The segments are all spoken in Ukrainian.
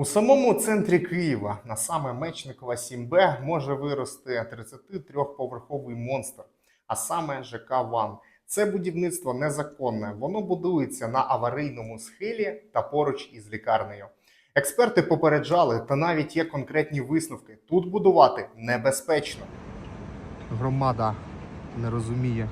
У самому центрі Києва, на саме Мечникова 7Б, може вирости 33-поверховий монстр, а саме ЖК Ван. Це будівництво незаконне. Воно будується на аварійному схилі та поруч із лікарнею. Експерти попереджали, та навіть є конкретні висновки: тут будувати небезпечно. громада не розуміє,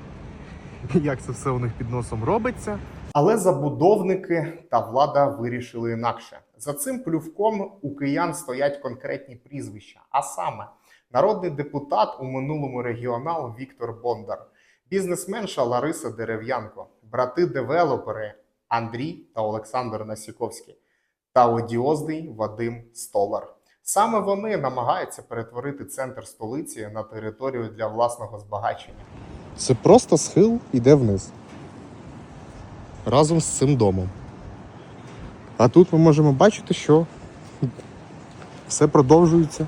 як це все у них під носом робиться. Але забудовники та влада вирішили інакше. За цим плювком у киян стоять конкретні прізвища, а саме народний депутат у минулому регіонал Віктор Бондар, бізнесменша Лариса Дерев'янко, брати-девелопери Андрій та Олександр Насіковський та одіозний Вадим Столар. Саме вони намагаються перетворити центр столиці на територію для власного збагачення. Це просто схил іде вниз. Разом з цим домом. А тут ми можемо бачити, що все продовжується.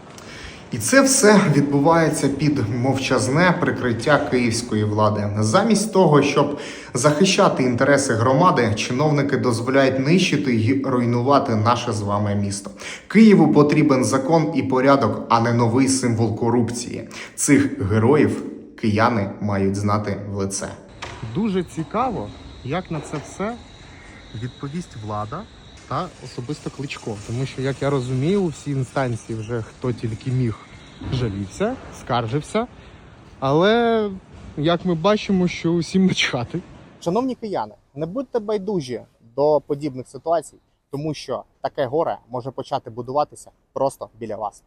І це все відбувається під мовчазне прикриття київської влади. Замість того, щоб захищати інтереси громади, чиновники дозволяють нищити і руйнувати наше з вами місто. Києву потрібен закон і порядок, а не новий символ корупції. Цих героїв кияни мають знати в лице. Дуже цікаво, як на це все відповість влада та особисто кличко. Тому що, як я розумію, всі інстанції вже хто тільки міг жалівся, скаржився. Але як ми бачимо, що усім начхати. Шановні кияни, не будьте байдужі до подібних ситуацій, тому що таке горе може почати будуватися просто біля вас.